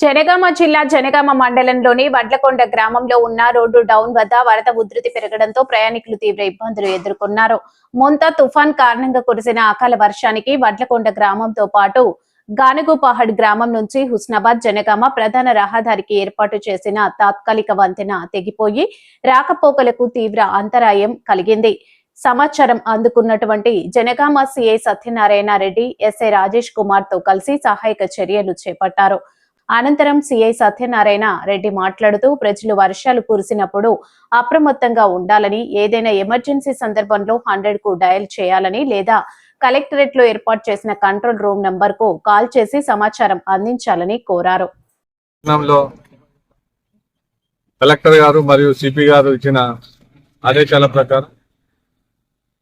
జనగామ జిల్లా జనగామ మండలంలోని వడ్లకొండ గ్రామంలో ఉన్న రోడ్డు డౌన్ వద్ద వరద ఉధృతి పెరగడంతో ప్రయాణికులు తీవ్ర ఇబ్బందులు ఎదుర్కొన్నారు. మొంత తుఫాన్ కారణంగా కురిసిన అకాల వర్షానికి వడ్లకొండ గ్రామంతో పాటు గానుగుపహడ్ గ్రామం నుంచి హుస్నాబాద్ జనగామ ప్రధాన రహదారికి ఏర్పాటు చేసిన తాత్కాలిక వంతెన తెగిపోయి రాకపోకలకు తీవ్ర అంతరాయం కలిగింది. సమాచారం అందుకున్నటువంటి జనగామ సిఐ సత్యనారాయణ రెడ్డి ఎస్ఐ రాజేష్ కుమార్తో కలిసి సహాయక చర్యలు చేపట్టారు. అనంతరం సిఐ సత్యనారాయణ రెడ్డి మాట్లాడుతూ ప్రజలు వర్షాలు కురిసినప్పుడు అప్రమత్తంగా ఉండాలని ఏదైనా ఎమర్జెన్సీ సందర్భంలో హండ్రెడ్కు డయల్ చేయాలని లేదా కలెక్టరేట్లో ఏర్పాటు చేసిన కంట్రోల్ రూమ్ నంబర్కు కాల్ చేసి సమాచారం అందించాలని కోరారు. కలెక్టర్ గారు మరియు సిపి గారు ఇచ్చిన ఆదేశాల ప్రకారం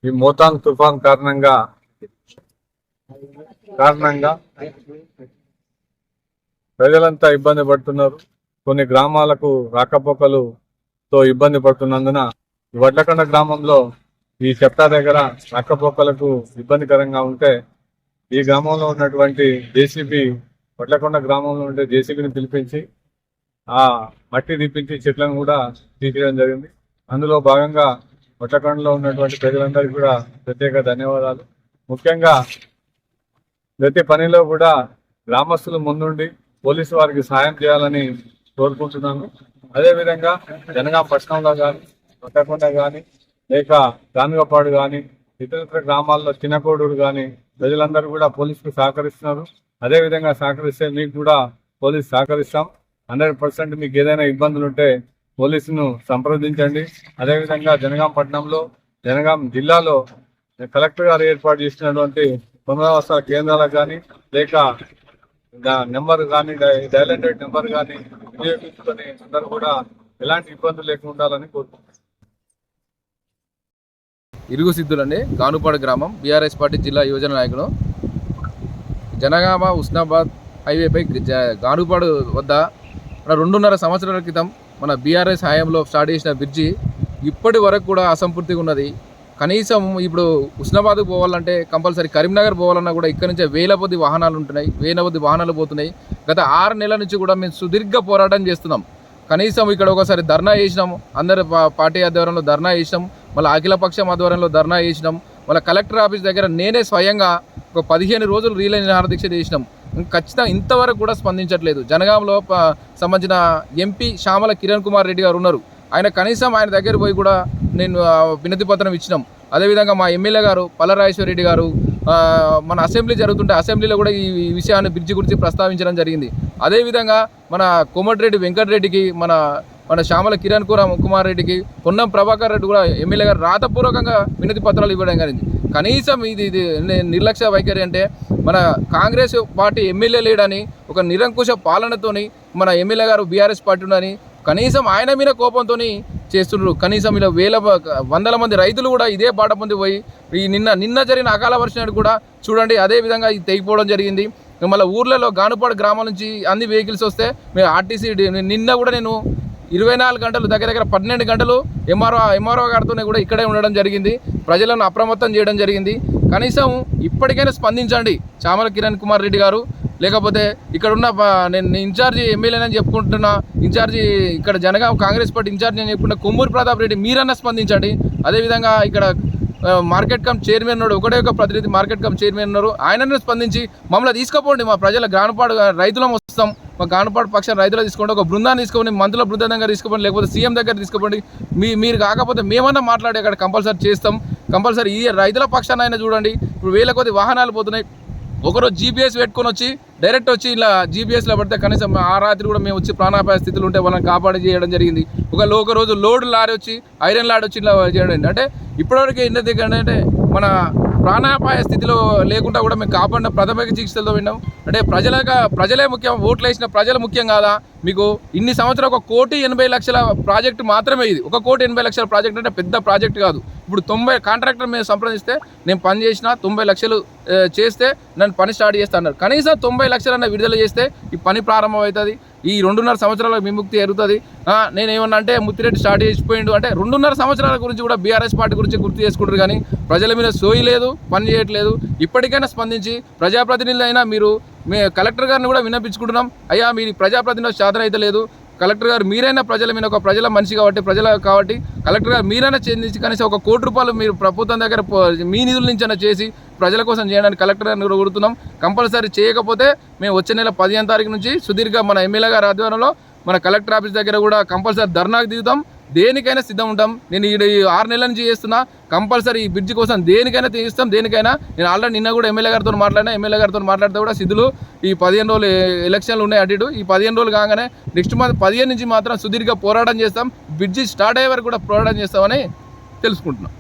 ఈ మోతాన్ తుఫాన్ కారణంగా కారణంగా ప్రజలంతా ఇబ్బంది పడుతున్నారు. కొన్ని గ్రామాలకు రాకపోకలుతో ఇబ్బంది పడుతున్నందున ఈ వడ్లకొండ గ్రామంలో ఈ చెప్తా దగ్గర రాకపోకలకు ఇబ్బందికరంగా ఉంటే ఈ గ్రామంలో ఉన్నటువంటి జేసీబీ వడ్లకొండ గ్రామంలో ఉండే జేసీబీని పిలిపించి ఆ మట్టి తీపించి చెట్లను కూడా తీసేయడం జరిగింది. అందులో భాగంగా వడ్లకొండలో ఉన్నటువంటి ప్రజలందరికీ కూడా ప్రత్యేక ధన్యవాదాలు. ముఖ్యంగా ప్రతి పనిలో కూడా గ్రామస్తులు ముందుండి పోలీసు వారికి సాయం చేయాలని కోరుకుంటున్నాను. అదేవిధంగా జనగాం పట్టణంలో కానీ కొట్టకుండా కానీ లేక గానుగపాడు కానీ ఇతర గ్రామాల్లో చిన్నకోడూరు కానీ ప్రజలందరూ కూడా పోలీసుకు సహకరిస్తున్నారు. అదేవిధంగా సహకరిస్తే మీకు కూడా పోలీసు సహకరిస్తాం. హండ్రెడ్ పర్సెంట్ మీకు ఏదైనా ఇబ్బందులు ఉంటే పోలీసును సంప్రదించండి. అదేవిధంగా జనగాం పట్టణంలో జనగాం జిల్లాలో కలెక్టర్ గారు ఏర్పాటు చేసినటువంటి పునరావాస కేంద్రాలకు కానీ లేక నెంబర్ కానీ డైల్ హండ్రెడ్ నెంబర్ కానీ వినియోగించుకొని అందరూ కూడా ఎలాంటి ఇబ్బందులు లేకుండా ఉండాలని కోరుకుంటున్నాను ఇరుగు సిద్ధులండి గానుపాడు గ్రామం బీఆర్ఎస్ పార్టీ జిల్లా యువజన నాయకుడు జనగామ ఉస్నాబాద్ హైవేపై గానుపాడు వద్ద మన రెండున్నర సంవత్సరాల క్రితం మన బీఆర్ఎస్ హయాంలో స్టార్ట్ చేసిన బ్రిడ్జి ఇప్పటి వరకు కూడా అసంపూర్తిగా ఉన్నది. కనీసం ఇప్పుడు ఉస్నాబాద్ పోవాలంటే కంపల్సరీ కరీంనగర్ పోవాలన్నా కూడా ఇక్కడ నుంచే వేల కొద్ది వాహనాలు ఉంటున్నాయి వేల కొద్ది వాహనాలు పోతున్నాయి. గత ఆరు నెలల నుంచి కూడా మేము సుదీర్ఘ పోరాటం చేస్తున్నాం. కనీసం ఇక్కడ ఒకసారి ధర్నా చేసినాం అందరు పా- పార్టీ ఆధ్వర్యంలో ధర్నా చేసినాం మళ్ళీ అఖిలపక్షం ఆధ్వర్యంలో ధర్నా చేసినాం మళ్ళీ కలెక్టర్ ఆఫీస్ దగ్గర నేనే స్వయంగా ఒక పదిహేను రోజులు రీలే నిరాహార దీక్ష చేసినాం. ఖచ్చితంగా ఇంతవరకు కూడా స్పందించట్లేదు. జనగాంలో సంబంధించిన ఎంపీ శ్యామల కిరణ్ కుమార్ రెడ్డి గారు ఉన్నారు. ఆయన కనీసం ఆయన దగ్గర పోయి కూడా నేను వినతి పత్రం ఇచ్చినాం. అదేవిధంగా మా ఎమ్మెల్యే గారు పల్లరాజేశ్వర రెడ్డి గారు మన అసెంబ్లీ జరుగుతుంటే అసెంబ్లీలో కూడా ఈ విషయాన్ని బ్రిడ్జి గురించి ప్రస్తావించడం జరిగింది. అదేవిధంగా మన కోమటిరెడ్డి వెంకటరెడ్డికి మన మన శ్యామల కిరణ్ కుర కుమార్ రెడ్డికి పొన్నం ప్రభాకర్ రెడ్డి కూడా ఎమ్మెల్యే గారు రాతపూర్వకంగా వినతి పత్రాలు ఇవ్వడం జరిగింది. కనీసం ఇది ఇది నిర్లక్ష్య వైఖరి అంటే మన కాంగ్రెస్ పార్టీ ఎమ్మెల్యే లేడని ఒక నిరంకుశ పాలనతోని మన ఎమ్మెల్యే గారు బీఆర్ఎస్ పార్టీ ఉండని కనీసం ఆయన మీద కోపంతో చేస్తున్నారు కనీసం ఇలా వేల వందల మంది రైతులు కూడా ఇదే బాట పొంది పోయి ఈ నిన్న నిన్న జరిగిన అకాల వర్షానికి కూడా చూడండి అదే విధంగా ఇది తెగిపోవడం జరిగింది. మళ్ళీ ఊర్లలో గానుపాడు గ్రామం నుంచి అన్ని వెహికల్స్ వస్తే మేము ఆర్టీసీ నిన్న కూడా నేను ఇరవై నాలుగు గంటలు దగ్గర దగ్గర పన్నెండు గంటలు ఎంఆర్ఓ ఎంఆర్ఓ గారితోనే కూడా ఇక్కడే ఉండడం జరిగింది. ప్రజలను అప్రమత్తం చేయడం జరిగింది. కనీసం ఇప్పటికైనా స్పందించండి. చామల కిరణ్ కుమార్ రెడ్డి గారు లేకపోతే ఇక్కడ ఉన్న నేను ఇన్ఛార్జి ఎమ్మెల్యేనని చెప్పుకుంటున్నా ఇన్ఛార్జి ఇక్కడ జనగాం కాంగ్రెస్ పార్టీ ఇన్ఛార్జి అని చెప్పుకున్న కొమ్మూరు ప్రతాప్ రెడ్డి మీరన్నా స్పందించండి. అదేవిధంగా ఇక్కడ మార్కెట్ కమ్ చైర్మన్ ఉన్నాడు ఒకటే ఒక ప్రతినిధి మార్కెట్ కమ్ చైర్మన్ ఉన్నారు. ఆయననే స్పందించి మమ్మల్ని తీసుకుపోండి మా ప్రజల గానుపాడు రైతులం వస్తాం. మా గానపాడు పక్షాన్ని రైతులు తీసుకోండి ఒక బృందాన్ని తీసుకోండి మంత్రుల బృందంగా తీసుకోండి లేకపోతే సీఎం దగ్గర తీసుకోండి. మీ మీరు కాకపోతే మేమన్నా మాట్లాడి అక్కడ కంపల్సరీ చేస్తాం. కంపల్సరీ ఈ రైతుల పక్షాన్ని అయినా చూడండి. ఇప్పుడు వేల కొద్ది వాహనాలు పోతున్నాయి. ఒకరోజు జీపీఎస్ పెట్టుకొని వచ్చి డైరెక్ట్ వచ్చి ఇలా జీపీఎస్లో పడితే కనీసం ఆ రాత్రి కూడా మేము వచ్చి ప్రాణాపాయ స్థితిలో ఉంటే వాళ్ళని కాపాడి చేయడం జరిగింది. ఒక ఒక రోజు లోడ్ లారీ వచ్చి ఐరన్ లారీ వచ్చి ఇలా చేయడం అంటే ఇప్పటివరకు ఏంటంటే అంటే మన ప్రాణాపాయ స్థితిలో లేకుండా కూడా మేము కాపాడిన ప్రాథమిక చికిత్సలతో విన్నాం. అంటే ప్రజలుగా ప్రజలే ముఖ్యం ఓట్లు వేసిన ప్రజలు ముఖ్యం కాదా? మీకు ఇన్ని సంవత్సరాలు ఒక కోటి ఎనభై లక్షల ప్రాజెక్ట్ మాత్రమే ఇది. ఒక కోటి ఎనభై లక్షల ప్రాజెక్ట్ అంటే పెద్ద ప్రాజెక్ట్ కాదు. ఇప్పుడు తొంభై కాంట్రాక్టర్ మేము సంప్రదిస్తే నేను పని చేసిన తొంభై లక్షలు చేస్తే నన్ను పని స్టార్ట్ చేస్తా అన్నారు. కనీసం తొంభై లక్షలన్న విడుదల చేస్తే ఈ పని ప్రారంభమవుతుంది. ఈ రెండున్నర సంవత్సరాలకు విముక్తి ఎరుగుతుంది. నేనేమన్నా అంటే ముత్తిరెడ్డి స్టార్ట్ చేసిపోయిండు అంటే రెండున్నర సంవత్సరాల గురించి కూడా బీఆర్ఎస్ పార్టీ గురించి గుర్తు చేసుకుంటారు కానీ ప్రజల మీద సోయి లేదు పని చేయట్లేదు. ఇప్పటికైనా స్పందించి ప్రజాప్రతినిధులైనా మీరు మీ కలెక్టర్ గారిని కూడా విన్నపించుకుంటున్నాం. అయ్యా మీరు ప్రజాప్రతినిధులు సాధన అయితే లేదు. కలెక్టర్ గారు మీరైనా ప్రజల మీద ఒక ప్రజల మనిషి కాబట్టి ప్రజల కాబట్టి కలెక్టర్ గారు మీరైనా చెందించి కనీసం ఒక కోటి రూపాయలు మీరు ప్రభుత్వం దగ్గర మీ నిధుల నుంచి అయినా చేసి ప్రజల కోసం చేయడానికి కలెక్టర్ గారిని కూడా కోరుతున్నాం. కంపల్సరీ చేయకపోతే మేము వచ్చే నెల పదిహేను తారీఖు నుంచి సుదీర్ఘ మన ఎమ్మెల్యే గారి ఆధ్వర్యంలో మన కలెక్టర్ ఆఫీస్ దగ్గర కూడా కంపల్సరీ ధర్నాకు దిగుతాం. దేనికైనా సిద్ధం ఉంటాం. నేను ఈ ఆరు నెలల నుంచి చేస్తున్నా. కంపల్సరీ ఈ బ్రిడ్జ్ కోసం దేనికైనా తీస్తాం దేనికైనా. నేను ఆల్రెడీ నిన్న కూడా ఎమ్మెల్యే గారితో మాట్లాడినా ఎమ్మెల్యే గారితో మాట్లాడితే కూడా సిద్ధులు ఈ పదిహేను రోజులు ఎలక్షన్లు ఉన్నాయి అటు ఇటు. ఈ పదిహేను రోజులు కాగానే నెక్స్ట్ మంత్ పదిహేను నుంచి మాత్రం సుదీర్ఘ పోరాటం చేస్తాం. బ్రిడ్జి స్టార్ట్ అయ్యే వరకు కూడా పోరాటం చేస్తామని తెలుసుకుంటున్నాం.